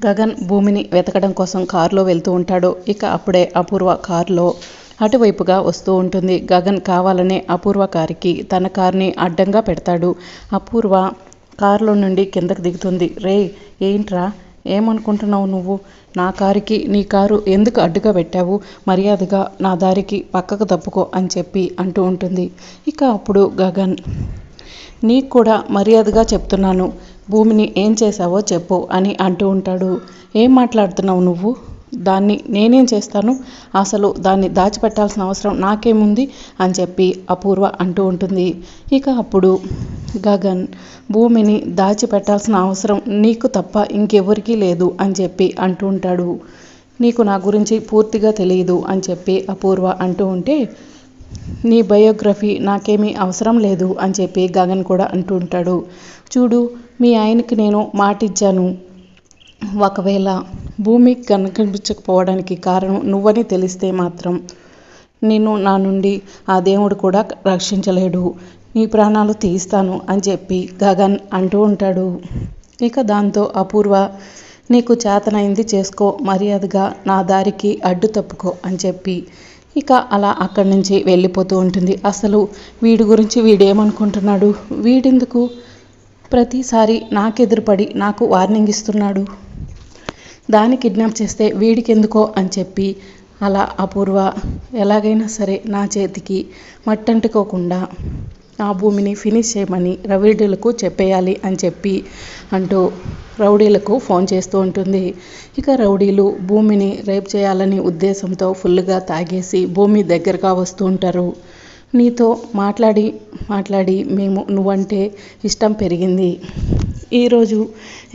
గగన్ భూమిని వెతకడం కోసం కారులో వెళ్తూ ఉంటాడు. ఇక అప్పుడే అపూర్వ కారులో అటువైపుగా వస్తూ ఉంటుంది. గగన్ కావాలనే అపూర్వ కారుకి తన కారుని అడ్డంగా పెడతాడు. అపూర్వ కారులో నుండి కిందకు దిగుతుంది. రే ఏంట్రా? ఏమనుకుంటున్నావు నువ్వు? నా కారుకి నీ కారు ఎందుకు అడ్డుగా పెట్టావు? మర్యాదగా నా దారికి పక్కకు తప్పుకో అని చెప్పి అంటూ ఉంటుంది. ఇక అప్పుడు గగన్ నీకు కూడా మర్యాదగా చెప్తున్నాను. భూమిని ఏం చేశావో చెప్పు అని అంటూ ఉంటాడు. ఏం మాట్లాడుతున్నావు నువ్వు? దాన్ని నేనేం చేస్తాను? అసలు దాన్ని దాచిపెట్టాల్సిన అవసరం నాకేముంది? అని చెప్పి అపూర్వ అంటూ ఉంటుంది. ఇక అప్పుడు గగన్ భూమిని దాచిపెట్టాల్సిన అవసరం నీకు తప్ప ఇంకెవరికీ లేదు అని చెప్పి అంటూ ఉంటాడు. నీకు నా గురించి పూర్తిగా తెలియదు అని చెప్పి అపూర్వ అంటూ ఉంటే నీ బయోగ్రఫీ నాకేమీ అవసరం లేదు అని చెప్పి గగన్ కూడా అంటూ ఉంటాడు. చూడు మీ ఆయనకి నేను మాటిచ్చాను. ఒకవేళ భూమి కనిపించకపోవడానికి కారణం నువ్వని తెలిస్తే మాత్రం నిన్ను నా నుండి ఆ దేవుడు కూడా రక్షించలేడు. నీ ప్రాణాలు తీస్తాను అని చెప్పి గగన్ అంటూ ఉంటాడు. ఇక దాంతో అపూర్వ నీకు చేతనైంది చేసుకో మర్యాదగా నా దారికి అడ్డు తప్పుకో అని చెప్పి ఇక అలా అక్కడి నుంచి వెళ్ళిపోతూ ఉంటుంది. అసలు వీడి గురించి వీడేమనుకుంటున్నాడు? వీడెందుకు? ప్రతిసారి నాకెదురుపడి నాకు వార్నింగ్ ఇస్తున్నాడు. దాన్ని కిడ్నాప్ చేస్తే వీడికెందుకో అని చెప్పి అలా అపూర్వ ఎలాగైనా సరే నా చేతికి మట్టంటుకోకుండా నా భూమిని ఫినిష్ చేయమని రౌడీలకు చెప్పేయాలి అని చెప్పి అంటూ రౌడీలకు ఫోన్ చేస్తూ ఉంటుంది. ఇక రౌడీలు భూమిని రేప్ చేయాలని ఉద్దేశంతో ఫుల్గా తాగేసి భూమి దగ్గరగా వస్తూ ఉంటారు. నీతో మాట్లాడి మాట్లాడి మేము నువ్వంటే ఇష్టం పెరిగింది. ఈరోజు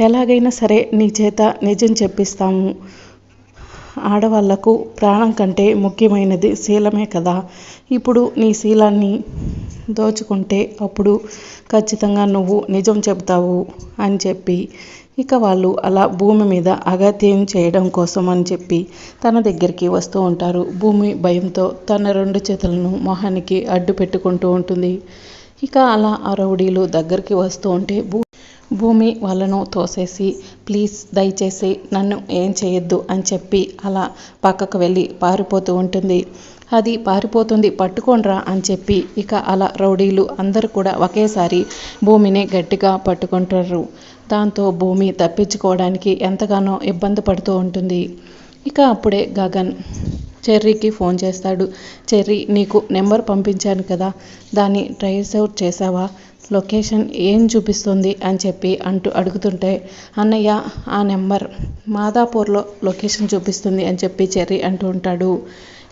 ఎలాగైనా సరే నీ చేత నిజం చెప్పిస్తాము. ఆడవాళ్ళకు ప్రాణం కంటే ముఖ్యమైనది శీలమే కదా. ఇప్పుడు నీ శీలాన్ని దోచుకుంటే అప్పుడు ఖచ్చితంగా నువ్వు నిజం చెబుతావు అని చెప్పి ఇక వాళ్ళు అలా భూమి మీద అగత్యం చేయడం కోసం అని చెప్పి తన దగ్గరికి వస్తూ ఉంటారు. భూమి భయంతో తన రెండు చేతులను మొహానికి అడ్డు పెట్టుకుంటూ ఉంటుంది. ఇక అలా ఆ రౌడీలు దగ్గరికి వస్తూ ఉంటే భూ భూమి వాళ్ళను తోసేసి ప్లీజ్ దయచేసి నన్ను ఏం చేయొద్దు అని చెప్పి అలా పక్కకు వెళ్ళి పారిపోతూ ఉంటుంది. అది పారిపోతుంది పట్టుకోండ్రా అని చెప్పి ఇక అలా రౌడీలు అందరూ కూడా ఒకేసారి భూమిని గట్టిగా పట్టుకుంటారు. దాంతో భూమి తప్పించుకోవడానికి ఎంతగానో ఇబ్బంది పడుతూ ఉంటుంది. ఇక అప్పుడే గగన్ చెర్రీకి ఫోన్ చేస్తాడు. చెర్రీ నీకు నెంబర్ పంపించాను కదా దాన్ని ట్రేస్ అవుట్ చేసావా లొకేషన్ ఏం చూపిస్తుంది? అని చెప్పి అంటూ అడుగుతుంటే అన్నయ్య ఆ నెంబర్ మాదాపూర్లో లొకేషన్ చూపిస్తుంది అని చెప్పి చెర్రీ అంటూ ఉంటాడు.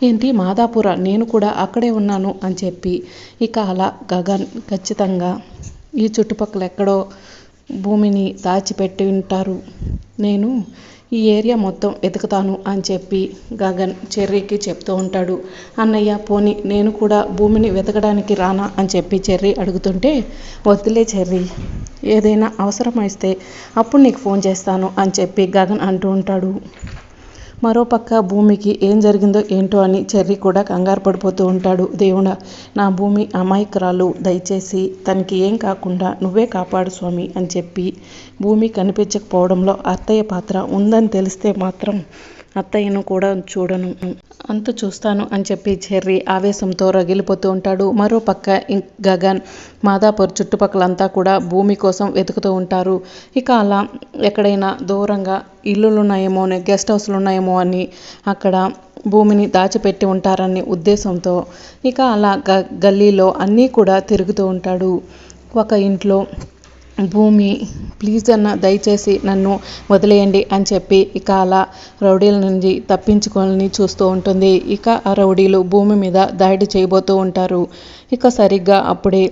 ఏంటి మాదాపుర? నేను కూడా అక్కడే ఉన్నాను అని చెప్పి. ఇక అలా గగన్ ఖచ్చితంగా ఈ చుట్టుపక్కల ఎక్కడో భూమిని దాచిపెట్టి ఉంటారు. నేను ఈ ఏరియా మొత్తం వెతుకుతాను అని చెప్పి గగన్ చెర్రీకి చెప్తూ ఉంటాడు. అన్నయ్య పోని నేను కూడా భూమిని వెతకడానికి రానా? అని చెప్పి చెర్రీ అడుగుతుంటే వద్దులే చెర్రీ ఏదైనా అవసరం వస్తే అప్పుడు నీకు ఫోన్ చేస్తాను అని చెప్పి గగన్ అంటూ ఉంటాడు. మరోపక్క భూమికి ఏం జరిగిందో ఏంటో అని చెర్రీ కూడా కంగారు పడిపోతూ ఉంటాడు దేవుడా. నా భూమి అమాయకురాలు. దయచేసి తనకి ఏం కాకుండా నువ్వే కాపాడు స్వామి అని చెప్పి భూమి కనిపించకపోవడంలో అత్తయ్య పాత్ర ఉందని తెలిస్తే మాత్రం అత్తయ్యను కూడా చూడను. అంత చూస్తాను అని చెప్పి చెర్రీ ఆవేశంతో రగిలిపోతూ ఉంటాడు. మరో పక్క గగన్ మాదాపూర్ చుట్టుపక్కలంతా కూడా భూమి కోసం వెతుకుతూ ఉంటారు. ఇక అలా ఎక్కడైనా దూరంగా ఇల్లులు ఉన్నాయేమో అని గెస్ట్ హౌస్లు ఉన్నాయేమో అని అక్కడ భూమిని దాచిపెట్టి ఉంటారనే ఉద్దేశంతో ఇక అలా గ గల్లీలో అన్నీ కూడా తిరుగుతూ ఉంటాడు. ఒక ఇంట్లో భూమి ప్లీజ్ అన్న దయచేసి నన్ను వదిలేయండి అని చెప్పి ఇక అలా రౌడీల నుంచి తప్పించుకొని చూస్తూ ఉంటుంది. ఇక ఆ రౌడీలు భూమి మీద దాడి చేయబోతూ ఉంటారు. ఇక సరిగ్గా అప్పుడే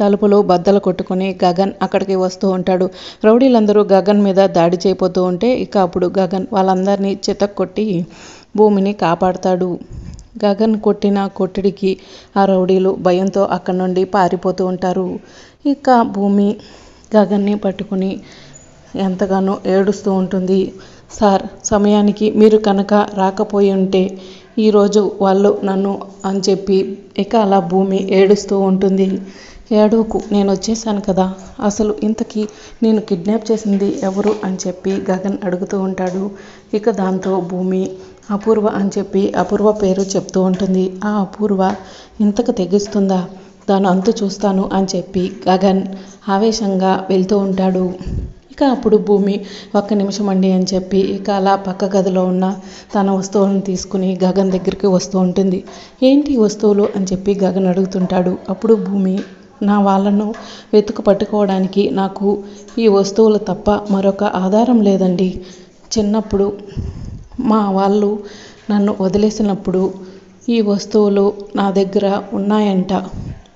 తలుపులు బద్దలు కొట్టుకుని గగన్ అక్కడికి వస్తూ ఉంటాడు. రౌడీలందరూ గగన్ మీద దాడి చేయబోతూ ఉంటే ఇక అప్పుడు గగన్ వాళ్ళందరినీ చితక్కొట్టి భూమిని కాపాడతాడు. గగన్ కొట్టిన కొట్టిడికి ఆ రౌడీలు భయంతో అక్కడి నుండి పారిపోతూ ఉంటారు. ఇక భూమి గగన్ని పట్టుకుని ఎంతగానో ఏడుస్తూ ఉంటుంది. సార్ సమయానికి మీరు కనుక రాకపోయి ఉంటే ఈరోజు వాళ్ళు నన్ను అని చెప్పి ఇక అలా భూమి ఏడుస్తూ ఉంటుంది. ఏడోకు నేను వచ్చేసాను కదా. అసలు ఇంతకీ నేను కిడ్నాప్ చేసింది ఎవరు? అని చెప్పి గగన్ అడుగుతూ ఉంటాడు. ఇక దాంతో భూమి అపూర్వ అని చెప్పి అపూర్వ పేరు చెప్తూ ఉంటుంది. ఆ అపూర్వ ఇంతకు తెగిస్తుందా? తాను అంతు చూస్తాను అని చెప్పి గగన్ ఆవేశంగా వెళ్తూ ఉంటాడు. ఇక అప్పుడు భూమి ఒక్క నిమిషం అండి అని చెప్పి ఇక అలా పక్క గదిలో ఉన్న తన వస్తువులను తీసుకుని గగన్ దగ్గరికి వస్తూ ఉంటుంది. ఏంటి వస్తువులు అని చెప్పి గగన్ అడుగుతుంటాడు. అప్పుడు భూమి నా వాళ్ళను వెతుకు పట్టుకోవడానికి నాకు ఈ వస్తువులు తప్ప మరొక ఆధారం లేదండి. చిన్నప్పుడు మా వాళ్ళు నన్ను వదిలేసినప్పుడు ఈ వస్తువులు నా దగ్గర ఉన్నాయంట.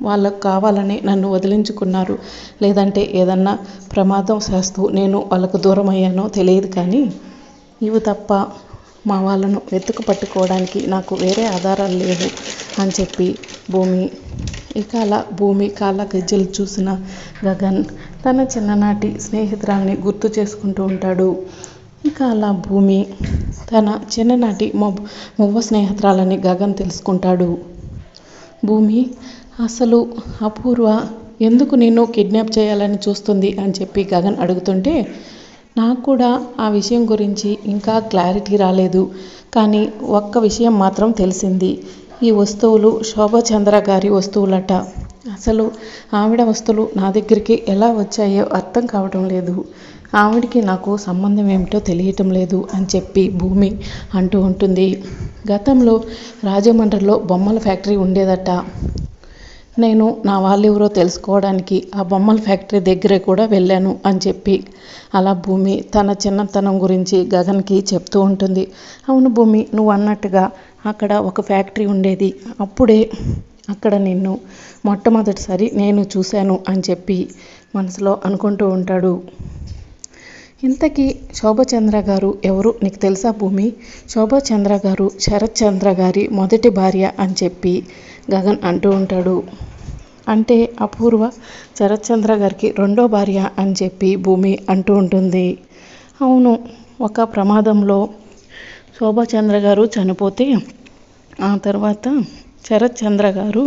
వాళ్ళకు కావాలని నన్ను వదిలించుకున్నారు. లేదంటే ఏదన్నా ప్రమాదం చేస్తూ నేను వాళ్ళకు దూరం అయ్యానో తెలియదు కానీ ఇవి తప్ప మా వాళ్ళను వెతుకు పట్టుకోవడానికి నాకు వేరే ఆధారాలు లేవు అని చెప్పి భూమి ఇక అలా భూమి కాళ్ళ గజ్జలు చూసిన గగన్ తన చిన్ననాటి స్నేహితురాల్ని గుర్తు చేసుకుంటూ ఉంటాడు. ఇక అలా భూమి తన చిన్ననాటి మొబ్ మొవ్వ స్నేహితురాలని గగన్ తెలుసుకుంటాడు. భూమి అసలు అపూర్వ ఎందుకు నిన్ను కిడ్నాప్ చేయాలని చూస్తుంది అని చెప్పి గగన్ అడుగుతుంటే నాకు కూడా ఆ విషయం గురించి ఇంకా క్లారిటీ రాలేదు. కానీ ఒక్క విషయం మాత్రం తెలిసింది. ఈ వస్తువులు శోభచంద్ర గారి వస్తువులట. అసలు ఆవిడ వస్తువులు నా దగ్గరికి ఎలా వచ్చాయో అర్థం కావడం లేదు. ఆవిడికి నాకు సంబంధం ఏమిటో తెలియటం లేదు అని చెప్పి భూమి అంటూ ఉంటుంది. గతంలో రాజమండ్రిలో బొమ్మల ఫ్యాక్టరీ ఉండేదట. నేను నా వాళ్ళెవరో తెలుసుకోవడానికి ఆ బొమ్మల ఫ్యాక్టరీ దగ్గరే కూడా వెళ్ళాను అని చెప్పి. అలా భూమి తన చిన్నతనం గురించి గగన్కి చెప్తూ ఉంటుంది. అవును భూమి నువ్వు అన్నట్టుగా అక్కడ ఒక ఫ్యాక్టరీ ఉండేది. అప్పుడే అక్కడ నిన్ను మొట్టమొదటిసారి నేను చూశాను అని చెప్పి మనసులో అనుకుంటూ ఉంటాడు. ఇంతకీ శోభచంద్ర గారు ఎవరు? నీకు తెలుసా భూమి? శోభచంద్ర గారు శరత్ చంద్ర గారి మొదటి భార్య అని చెప్పి గగన్ అంటూ ఉంటాడు. అంటే అపూర్వ శరత్చంద్ర గారికి రెండో భార్య అని చెప్పి భూమి అంటూ ఉంటుంది. అవును ఒక ప్రమాదంలో శోభాచంద్ర గారు చనిపోతే ఆ తర్వాత శరత్చంద్ర గారు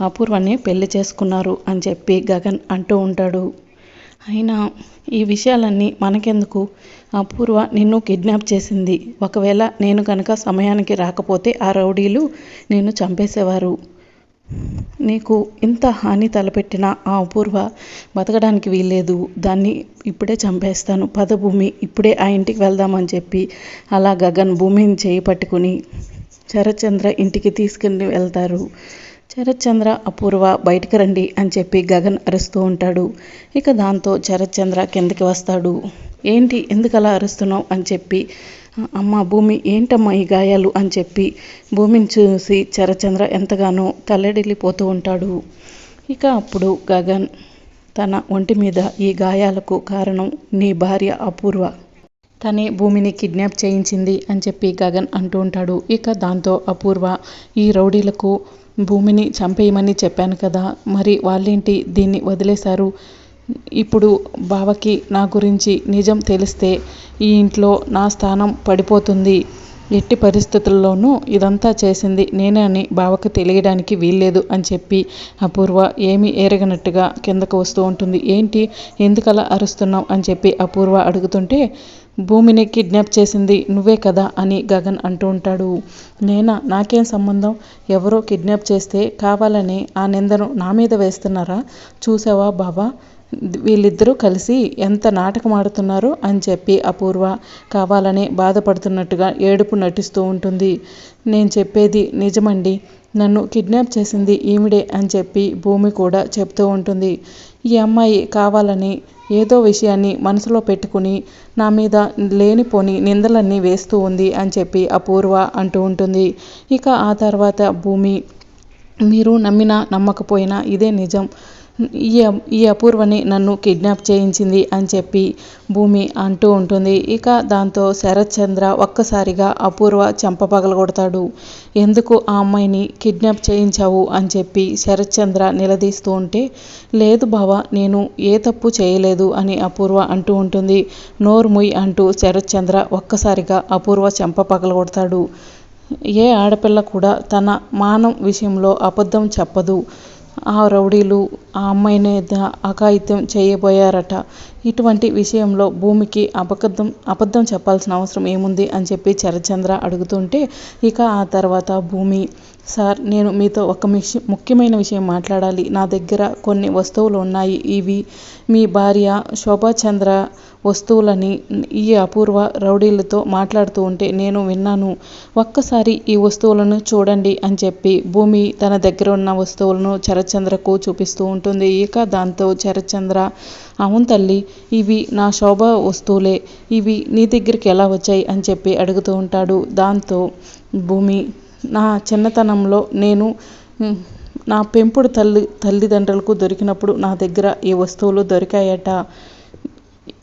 అపూర్వని పెళ్ళి చేసుకున్నారు అని చెప్పి గగన్ అంటూ ఉంటాడు. అయినా ఈ విషయాలన్నీ మనకెందుకు? అపూర్వ నిన్ను కిడ్నాప్ చేసింది. ఒకవేళ నేను కనుక సమయానికి రాకపోతే ఆ రౌడీలు నిన్ను చంపేసేవారు. నీకు ఇంత హాని తలపెట్టిన ఆ అపూర్వ బతకడానికి వీల్లేదు. దాన్ని ఇప్పుడే చంపేస్తాను. పద భూమి ఇప్పుడే ఆ ఇంటికి వెళ్దామని చెప్పి అలా గగన్ భూమిని చేయి పట్టుకుని శరత్చంద్ర ఇంటికి తీసుకుని వెళ్తారు. శరత్చంద్ర అపూర్వ బయటకు రండి అని చెప్పి గగన్ అరుస్తూ ఉంటాడు. ఇక దాంతో శరత్చంద్ర కిందకి వస్తాడు. ఏంటి ఎందుకలా అరుస్తున్నావు అని చెప్పి అమ్మ భూమి ఏంటమ్మా ఈ గాయాలు? అని చెప్పి భూమిని చూసి శరత్చంద్ర ఎంతగానో తల్లడిల్లిపోతూ ఉంటాడు. ఇక అప్పుడు గగన్ తన ఒంటి మీద ఈ గాయాలకు కారణం నీ భార్య అపూర్వ. తనే భూమిని కిడ్నాప్ చేయించింది అని చెప్పి గగన్ అంటూ ఉంటాడు. ఇక దాంతో అపూర్వ ఈ రౌడీలకు భూమిని చంపేయమని చెప్పాను కదా మరి వాళ్ళేంటి దీన్ని వదిలేశారు? ఇప్పుడు బావకి నా గురించి నిజం తెలిస్తే ఈ ఇంట్లో నా స్థానం పడిపోతుంది. ఎట్టి పరిస్థితుల్లోనూ ఇదంతా చేసింది నేనే అని బావకు తెలియడానికి వీల్లేదు అని చెప్పి అపూర్వ ఏమీ ఎరగనట్టుగా కిందకు వస్తూ ఉంటుంది. ఏంటి? ఎందుకలా అరుస్తున్నావు? అని చెప్పి అపూర్వ అడుగుతుంటే భూమిని కిడ్నాప్ చేసింది నువ్వే కదా అని గగన్ అంటూ ఉంటాడు. నేనా? నాకేం సంబంధం? ఎవరో కిడ్నాప్ చేస్తే కావాలని ఆ నిందను నా మీద వేస్తున్నారా? చూసావా బావా? వీళ్ళిద్దరూ కలిసి ఎంత నాటకం ఆడుతున్నారో అని చెప్పి అపూర్వ కావాలని బాధపడుతున్నట్టుగా ఏడుపు నటిస్తూ ఉంటుంది. నేను చెప్పేది నిజమండి. నన్ను కిడ్నాప్ చేసింది ఈవిడే అని చెప్పి భూమి కూడా చెప్తూ ఉంటుంది. ఈ అమ్మాయి కావాలని ఏదో విషయాన్ని మనసులో పెట్టుకుని నా మీద లేనిపోని నిందలన్నీ వేస్తూ ఉంది అని చెప్పి అపూర్వ అంటూ ఉంటుంది. ఇక ఆ తర్వాత భూమి మీరు నమ్మినా నమ్మకపోయినా ఇదే నిజం. ఈ ఈ అపూర్వని నన్ను కిడ్నాప్ చేయించింది అని చెప్పి భూమి అంటూ ఉంటుంది. ఇక దాంతో శరత్ చంద్ర ఒక్కసారిగా అపూర్వ చెంప పగలగొడతాడు. ఎందుకు ఆ అమ్మాయిని కిడ్నాప్ చేయించావు అని చెప్పి శరత్ చంద్ర నిలదీస్తూ ఉంటే లేదు బావ నేను ఏ తప్పు చేయలేదు అని అపూర్వ అంటూ ఉంటుంది. నోర్ముయ్ అంటూ శరత్ చంద్ర ఒక్కసారిగా అపూర్వ చెంప పగలగొడతాడు. ఏ ఆడపిల్ల కూడా తన మానం విషయంలో అబద్ధం చెప్పదు. ఆ రౌడీలు ఆ అమ్మాయిని అఘాయిత్యం చేయబోయారట. ఇటువంటి విషయంలో భూమికి అబద్ధం అబద్ధం చెప్పాల్సిన అవసరం ఏముంది అని చెప్పి శరత్చంద్ర అడుగుతుంటే ఇక ఆ తర్వాత భూమి సార్ నేను మీతో ఒక మిష ముఖ్యమైన విషయం మాట్లాడాలి. నా దగ్గర కొన్ని వస్తువులు ఉన్నాయి ఇవి మీ భార్య శోభాచంద్ర వస్తువులని ఈ అపూర్వ రౌడీలతో మాట్లాడుతూ ఉంటే నేను విన్నాను. ఒక్కసారి ఈ వస్తువులను చూడండి అని చెప్పి భూమి తన దగ్గర ఉన్న వస్తువులను చరచంద్రకు చూపిస్తూ ఉంటుంది. ఇక దాంతో చరచంద్ర అవును తల్లి ఇవి నా శోభ వస్తువులే. ఇవి నీ దగ్గరికి ఎలా వచ్చాయి? అని చెప్పి అడుగుతూ ఉంటాడు. దాంతో భూమి నా చిన్నతనంలో నేను నా పెంపుడు తల్లి తల్లిదండ్రులకు దొరికినప్పుడు నా దగ్గర ఈ వస్తువులు దొరికాయట?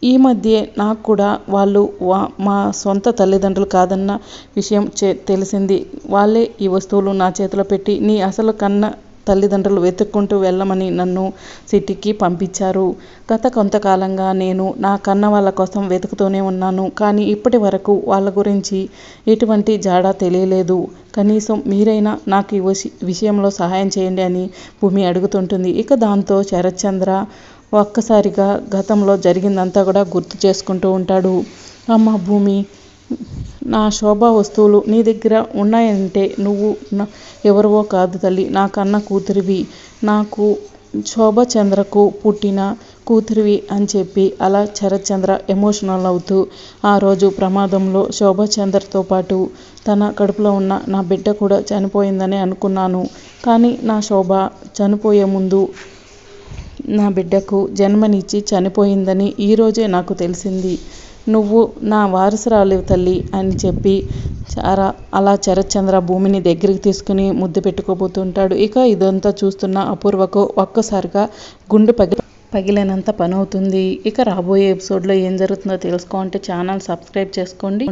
ఈ మధ్య నాకు కూడా వాళ్ళు వా మా సొంత తల్లిదండ్రులు కాదన్న విషయం చే తెలిసింది. వాళ్ళే ఈ వస్తువులు నా చేతిలో పెట్టి నీ అసలు కన్న తల్లిదండ్రులు వెతుక్కుంటూ వెళ్ళమని నన్ను సిటీకి పంపించారు. గత కొంతకాలంగా నేను నా కన్న వాళ్ళ కోసం వెతుకుతూనే ఉన్నాను. కానీ ఇప్పటి వరకు వాళ్ళ గురించి ఎటువంటి జాడ తెలియలేదు. కనీసం మీరైనా నాకు ఈ విష- విషయంలో సహాయం చేయండి అని భూమి అడుగుతుంటుంది. ఇక దాంతో శరత్చంద్ర ఒక్కసారిగా గతంలో జరిగిందంతా కూడా గుర్తు చేసుకుంటూ ఉంటాడు. అమ్మ భూమి నా శోభా వస్తువులు నీ దగ్గర ఉన్నాయంటే నువ్వు ఎవరివో కాదు తల్లి. నా కన్న కూతురివి. నాకు శోభచంద్రకు పుట్టిన కూతురివి అని చెప్పి అలా శరత్చంద్ర ఎమోషనల్ అవుతూ ఆ రోజు ప్రమాదంలో శోభచంద్రతో పాటు తన కడుపులో ఉన్న నా బిడ్డ కూడా చనిపోయిందని అనుకున్నాను. కానీ నా శోభ చనిపోయే ముందు నా బిడ్డకు జన్మనిచ్చి చనిపోయిందని ఈరోజే నాకు తెలిసింది. నువ్వు నా వారసురాలివి తల్లి అని చెప్పి చాలా అలా శరత్చంద్ర భూమిని దగ్గరికి తీసుకుని ముద్దు పెట్టుకోబోతుంటాడు. ఇక ఇదంతా చూస్తున్న అపూర్వకు ఒక్కసారిగా గుండు పగి పగిలినంత పని అవుతుంది ఇక రాబోయే ఎపిసోడ్లో ఏం జరుగుతుందో తెలుసుకోవాలంటే ఛానల్ సబ్స్క్రైబ్ చేసుకోండి.